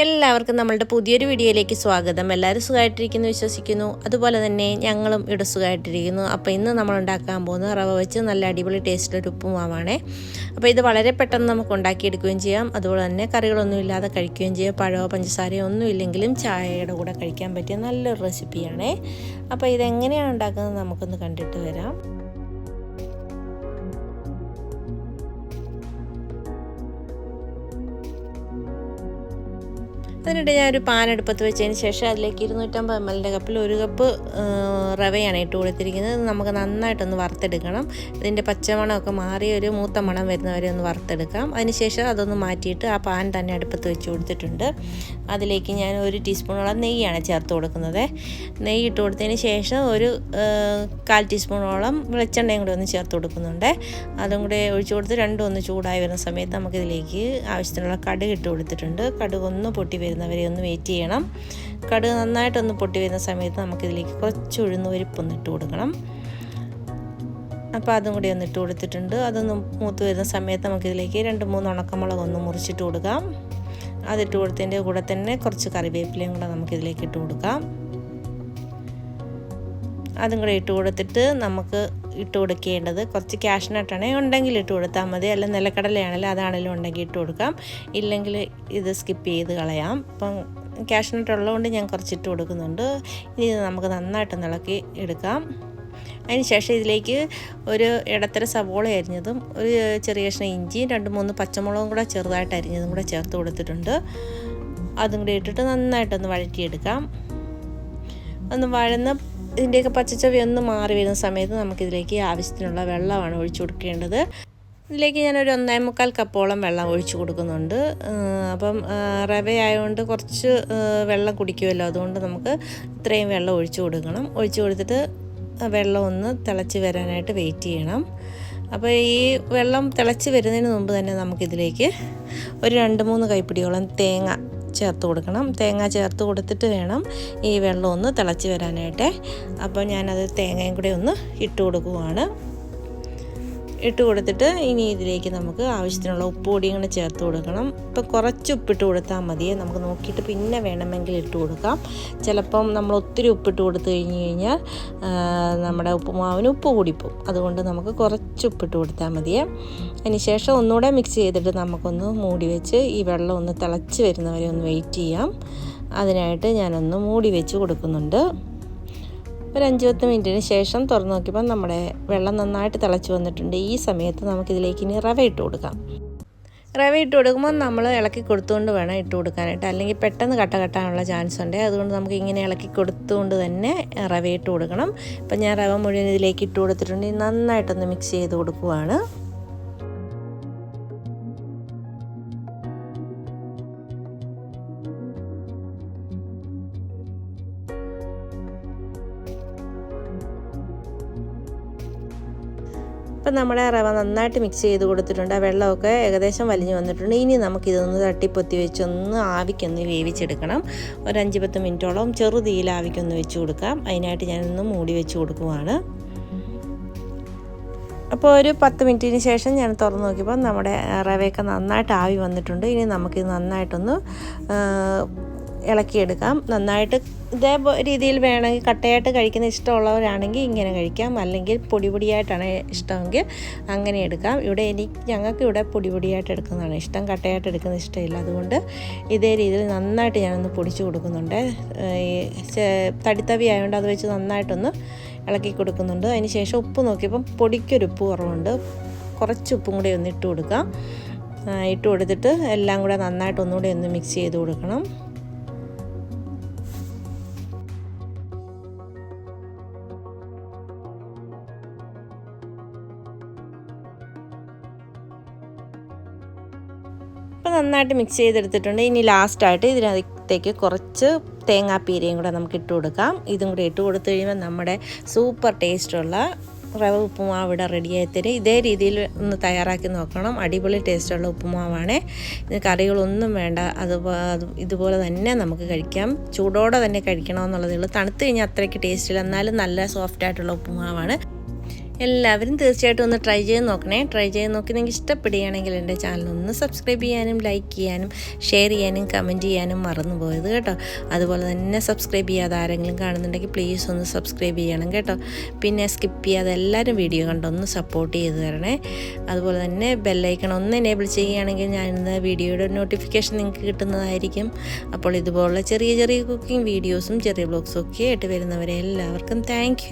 എല്ലാവർക്കും നമ്മളുടെ പുതിയൊരു വീഡിയോയിലേക്ക് സ്വാഗതം. എല്ലാവരും സുഖമായിട്ടിരിക്കുന്നു വിശ്വസിക്കുന്നു. അതുപോലെ തന്നെ ഞങ്ങളും ഇവിടെ സുഖമായിട്ടിരിക്കുന്നു. അപ്പോൾ ഇന്ന് നമ്മൾ ഉണ്ടാക്കാൻ പോകുന്നത് റവ വെച്ച് നല്ല അടിപൊളി ടേസ്റ്റിലൊരു ഉപ്പുമാവാണേ അപ്പോൾ ഇത് വളരെ പെട്ടെന്ന് നമുക്ക് ഉണ്ടാക്കിയെടുക്കുകയും ചെയ്യാം. അതുപോലെ തന്നെ കറികളൊന്നും ഇല്ലാതെ കഴിക്കുകയും ചെയ്യാം. പഴമോ പഞ്ചസാരയോ ഒന്നും ഇല്ലെങ്കിലും ചായയുടെ കൂടെ കഴിക്കാൻ പറ്റിയ നല്ലൊരു റെസിപ്പിയാണേ അപ്പോൾ ഇതെങ്ങനെയാണ് ഉണ്ടാക്കുന്നത് നമുക്കൊന്ന് കണ്ടിട്ട് വരാം. അതിനിടെ ഞാൻ ഒരു പാൻ അടുപ്പത്ത് വെച്ചതിന് ശേഷം അതിലേക്ക് ഇരുന്നൂറ്റമ്പത് എം എല്ലിന്റെ കപ്പിൽ ഒരു കപ്പ് റവയാണ് ഇട്ട് കൊടുത്തിരിക്കുന്നത്. നമുക്ക് നന്നായിട്ടൊന്ന് വറുത്തെടുക്കണം. ഇതിന്റെ പച്ചമണമൊക്കെ മാറി ഒരു മൂത്ത മണം വരുന്നവരെ ഒന്ന് വറുത്തെടുക്കാം. അതിനുശേഷം അതൊന്ന് മാറ്റിയിട്ട് ആ പാൻ തന്നെ അടുപ്പത്ത് വെച്ച് കൊടുത്തിട്ടുണ്ട്. അതിലേക്ക് ഞാൻ ഒരു ടീസ്പൂണോളം നെയ്യാണ് ചേർത്ത് കൊടുക്കുന്നത്. നെയ്യ് ഇട്ട് കൊടുത്തതിന് ശേഷം ഒരു കാൽ ടീസ്പൂണോളം വെളിച്ചെണ്ണയും കൂടി ഒന്ന് ചേർത്ത് കൊടുക്കുന്നുണ്ട്. അതും കൂടെ ഒഴിച്ചു കൊടുത്ത് രണ്ടും ഒന്ന് ചൂടായി വരുന്ന സമയത്ത് നമുക്കിതിലേക്ക് ആവശ്യത്തിനുള്ള കടുക് ഇട്ട് കൊടുത്തിട്ടുണ്ട്. കടുക് ഒന്ന് പൊട്ടി വരുന്നവരെ ഒന്ന് വെയിറ്റ് ചെയ്യണം. കടുക് നന്നായിട്ടൊന്ന് പൊട്ടി വരുന്ന സമയത്ത് നമുക്കിതിലേക്ക് കുറച്ച് ഉഴുന്ന് പരിപ്പൊന്ന് ഇട്ട് കൊടുക്കണം. അപ്പോൾ അതും കൂടി ഒന്ന് ഇട്ട് കൊടുത്തിട്ടുണ്ട്. അതൊന്ന് മൂത്ത് വരുന്ന സമയത്ത് നമുക്കിതിലേക്ക് രണ്ട് മൂന്ന് ഉണക്കമുളക് ഒന്ന് മുറിച്ചിട്ട് കൊടുക്കാം. അതിട്ട് കൊടുത്തതിന്റെ കൂടെ തന്നെ കുറച്ച് കറിവേപ്പിലയും കൂടെ നമുക്കിതിലേക്ക് ഇട്ട് കൊടുക്കാം. അതും കൂടെ ഇട്ട് കൊടുത്തിട്ട് നമുക്ക് ഇട്ട് കൊടുക്കേണ്ടത്. കുറച്ച് ക്യാഷിനട്ടാണ് ഉണ്ടെങ്കിൽ ഇട്ട് കൊടുത്താൽ മതി. അല്ല നിലക്കടലയാണെങ്കിൽ അതാണെങ്കിലും ഉണ്ടെങ്കിൽ ഇട്ട് കൊടുക്കാം. ഇല്ലെങ്കിൽ ഇത് സ്കിപ്പ് ചെയ്ത് കളയാം. ഇപ്പം ക്യാഷിനട്ട് ഉള്ളതുകൊണ്ട് ഞാൻ കുറച്ച് ഇട്ട് കൊടുക്കുന്നുണ്ട്. ഇനി നമുക്ക് നന്നായിട്ട് ഇളക്കി എടുക്കാം. അതിന് ശേഷം ഇതിലേക്ക് ഒരു ഇടത്തര സവോള അരിഞ്ഞതും ഒരു ചെറിയ കഷ്ണം ഇഞ്ചിയും രണ്ട് മൂന്ന് പച്ചമുളകും കൂടെ ചെറുതായിട്ട് അരിഞ്ഞതും കൂടെ ചേർത്ത് കൊടുത്തിട്ടുണ്ട്. അതും കൂടി ഇട്ടിട്ട് നന്നായിട്ടൊന്ന് വഴറ്റിയെടുക്കാം. ഒന്ന് വഴന്ന് ഇതിന്റെയൊക്കെ പച്ചച്ചവി ഒന്ന് മാറി വരുന്ന സമയത്ത് നമുക്കിതിലേക്ക് ആവശ്യത്തിനുള്ള വെള്ളമാണ് ഒഴിച്ചു കൊടുക്കേണ്ടത്. ഇതിലേക്ക് ഞാനൊരു ഒന്നേ മുക്കാൽ കപ്പോളം വെള്ളം ഒഴിച്ചു കൊടുക്കുന്നുണ്ട്. അപ്പം റവ ആയതുകൊണ്ട് കുറച്ച് വെള്ളം കുടിക്കുമല്ലോ അതുകൊണ്ട് നമുക്ക് ഇത്രയും വെള്ളം ഒഴിച്ചു കൊടുക്കണം. ഒഴിച്ചു കൊടുത്തിട്ട് വെള്ളം ഒന്ന് തിളച്ച് വരാനായിട്ട് വെയിറ്റ് ചെയ്യണം. അപ്പോൾ ഈ വെള്ളം തിളച്ച് വരുന്നതിന് മുമ്പ് തന്നെ നമുക്കിതിലേക്ക് ഒരു രണ്ട് മൂന്ന് കൈപ്പിടിയോളം തേങ്ങ ചേർത്ത് കൊടുക്കണം. തേങ്ങ ചേർത്ത് കൊടുത്തിട്ട് വേണം ഈ വെള്ളം ഒന്ന് തിളച്ച് വരാനായിട്ട്. അപ്പോൾ ഞാനത് തേങ്ങയും കൂടെ ഒന്ന് ഇട്ട് കൊടുക്കുവാണ്. ഇട്ട് കൊടുത്തിട്ട് ഇനി ഇതിലേക്ക് നമുക്ക് ആവശ്യത്തിനുള്ള ഉപ്പ് പൊടി കൂടെ ചേർത്ത് കൊടുക്കണം. ഇപ്പം കുറച്ച് ഉപ്പിട്ട് കൊടുത്താൽ മതി. നമുക്ക് നോക്കിയിട്ട് പിന്നെ വേണമെങ്കിൽ ഇട്ട് കൊടുക്കാം. ചിലപ്പം നമ്മൾ ഒത്തിരി ഉപ്പിട്ട് കൊടുത്തു കഴിഞ്ഞ് കഴിഞ്ഞാൽ നമ്മുടെ ഉപ്പുമാവിന് ഉപ്പ് കൂടിപ്പോവും. അതുകൊണ്ട് നമുക്ക് കുറച്ച് ഉപ്പിട്ട് കൊടുത്താൽ മതിയേ. അതിന് ശേഷം ഒന്നുകൂടെ മിക്സ് ചെയ്തിട്ട് നമുക്കൊന്ന് മൂടി വെച്ച് ഈ വെള്ളം ഒന്ന് തിളച്ച് വരുന്നവരെ ഒന്ന് വെയിറ്റ് ചെയ്യാം. അതിനായിട്ട് ഞാനൊന്ന് മൂടി വെച്ച് കൊടുക്കുന്നുണ്ട്. ഒരു അഞ്ച് പത്ത് മിനിറ്റിന് ശേഷം തുറന്നു നോക്കിയപ്പോൾ നമ്മുടെ വെള്ളം നന്നായിട്ട് തിളച്ച് വന്നിട്ടുണ്ട്. ഈ സമയത്ത് നമുക്കിതിലേക്ക് ഇനി റവ ഇട്ട് കൊടുക്കാം. റവ ഇട്ട് കൊടുക്കുമ്പോൾ നമ്മൾ ഇളക്കി കൊടുത്തുകൊണ്ട് വേണം ഇട്ട് കൊടുക്കാനായിട്ട്. അല്ലെങ്കിൽ പെട്ടെന്ന് കട്ട കട്ടാനുള്ള ചാൻസ് ഉണ്ട്. അതുകൊണ്ട് നമുക്ക് ഇങ്ങനെ ഇളക്കി കൊടുത്തുകൊണ്ട് തന്നെ റവ ഇട്ട് കൊടുക്കണം. ഇപ്പം ഞാൻ റവ മുഴുവൻ ഇതിലേക്ക് ഇട്ട് കൊടുത്തിട്ടുണ്ട്. നന്നായിട്ടൊന്ന് മിക്സ് ചെയ്ത് കൊടുക്കുവാണ്. ഇപ്പം നമ്മുടെ റവ നന്നായിട്ട് മിക്സ് ചെയ്ത് കൊടുത്തിട്ടുണ്ട്. ആ വെള്ളമൊക്കെ ഏകദേശം വലിഞ്ഞു വന്നിട്ടുണ്ട്. ഇനി നമുക്കിതൊന്ന് തട്ടിപ്പൊത്തി വെച്ചൊന്ന് ആവിക്കൊന്ന് വേവിച്ചെടുക്കണം. ഒരു അഞ്ച് പത്ത് മിനിറ്റോളം ചെറുതീയിൽ ആവിക്കൊന്ന് വെച്ച് കൊടുക്കാം. അതിനായിട്ട് ഞാനൊന്ന് മൂടി വെച്ച് കൊടുക്കുവാണ്. അപ്പോൾ ഒരു പത്ത് മിനിറ്റിന് ശേഷം ഞാൻ തുറന്ന് നോക്കിയപ്പോൾ നമ്മുടെ റവയൊക്കെ നന്നായിട്ട് ആവി വന്നിട്ടുണ്ട്. ഇനി നമുക്കിത് നന്നായിട്ടൊന്ന് ഇളക്കിയെടുക്കാം. നന്നായിട്ട് ഇതേ രീതിയിൽ വേണമെങ്കിൽ കട്ടയായിട്ട് കഴിക്കുന്ന ഇഷ്ടമുള്ളവരാണെങ്കിൽ ഇങ്ങനെ കഴിക്കാം. അല്ലെങ്കിൽ പൊടി പൊടിയായിട്ടാണ് ഇഷ്ടമെങ്കിൽ അങ്ങനെ എടുക്കാം. ഇവിടെ എനിക്ക് ഞങ്ങൾക്ക് ഇവിടെ പൊടി പൊടിയായിട്ട് എടുക്കുന്നതാണ് ഇഷ്ടം. കട്ടയായിട്ട് എടുക്കുന്ന ഇഷ്ടമില്ല. അതുകൊണ്ട് ഇതേ രീതിയിൽ നന്നായിട്ട് ഞാനൊന്ന് പൊടിച്ചു കൊടുക്കുന്നുണ്ട്. തടിത്തവി ആയതുകൊണ്ട് അത് വെച്ച് നന്നായിട്ടൊന്ന് ഇളക്കി കൊടുക്കുന്നുണ്ട്. അതിന് ശേഷം ഉപ്പ് നോക്കിയപ്പം പൊടിക്കൊരു ഉപ്പ് കുറവുണ്ട്. കുറച്ച് ഉപ്പും കൂടി ഒന്ന് ഇട്ട് കൊടുക്കാം. ഇട്ട് കൊടുത്തിട്ട് എല്ലാം കൂടെ നന്നായിട്ട് ഒന്നുകൂടി ഒന്ന് മിക്സ് ചെയ്ത് കൊടുക്കണം. അപ്പോൾ നന്നായിട്ട് മിക്സ് ചെയ്തെടുത്തിട്ടുണ്ട്. ഇനി ലാസ്റ്റായിട്ട് ഇതിനകത്തേക്ക് കുറച്ച് തേങ്ങാപ്പീരയും കൂടെ നമുക്ക് ഇട്ട് കൊടുക്കാം. ഇതും കൂടെ ഇട്ട് കൊടുത്തു കഴിയുമ്പോൾ നമ്മുടെ സൂപ്പർ ടേസ്റ്റുള്ള റവ ഉപ്പുമാവ് ഇവിടെ റെഡിയായി തരും ഇതേ രീതിയിൽ ഒന്ന് തയ്യാറാക്കി നോക്കണം. അടിപൊളി ടേസ്റ്റുള്ള ഉപ്പുമാവാണ്. ഇത് കറികളൊന്നും വേണ്ട. അത് ഇതുപോലെ തന്നെ നമുക്ക് കഴിക്കാം. ചൂടോടെ തന്നെ കഴിക്കണമെന്നുള്ളതേ ഉള്ളൂ. തണുത്ത് കഴിഞ്ഞാൽ അത്രയ്ക്ക് ടേസ്റ്റില്ല എന്നാലും നല്ല സോഫ്റ്റ് ആയിട്ടുള്ള ഉപ്പുമാവാണ്. എല്ലാവരും തീർച്ചയായിട്ടും ഒന്ന് ട്രൈ ചെയ്ത് നോക്കണേ. ട്രൈ ചെയ്ത് നോക്കി നിങ്ങൾക്ക് ഇഷ്ടപ്പെടുകയാണെങ്കിൽ എന്റെ ചാനൽ ഒന്ന് സബ്സ്ക്രൈബ് ചെയ്യാനും ലൈക്ക് ചെയ്യാനും ഷെയർ ചെയ്യാനും കമന്റ് ചെയ്യാനും മറന്നു പോയത് കേട്ടോ. അതുപോലെ തന്നെ സബ്സ്ക്രൈബ് ചെയ്യാതെ ആരെങ്കിലും കാണുന്നുണ്ടെങ്കിൽ പ്ലീസ് ഒന്ന് സബ്സ്ക്രൈബ് ചെയ്യണം കേട്ടോ. പിന്നെ സ്കിപ്പ് ചെയ്യാതെ എല്ലാവരും വീഡിയോ കണ്ടൊന്ന് സപ്പോർട്ട് ചെയ്ത് തരണേ. അതുപോലെ തന്നെ ബെല്ലൈക്കൺ ഒന്ന് എനേബിൾ ചെയ്യുകയാണെങ്കിൽ ഞാൻ ഇന്ന് വീഡിയോയുടെ നോട്ടിഫിക്കേഷൻ നിങ്ങൾക്ക് കിട്ടുന്നതായിരിക്കും. അപ്പോൾ ഇതുപോലുള്ള ചെറിയ ചെറിയ കുക്കിംഗ് വീഡിയോസും ചെറിയ ബ്ലോഗ്സും ഒക്കെ ആയിട്ട് വരുന്നവരെ എല്ലാവർക്കും താങ്ക്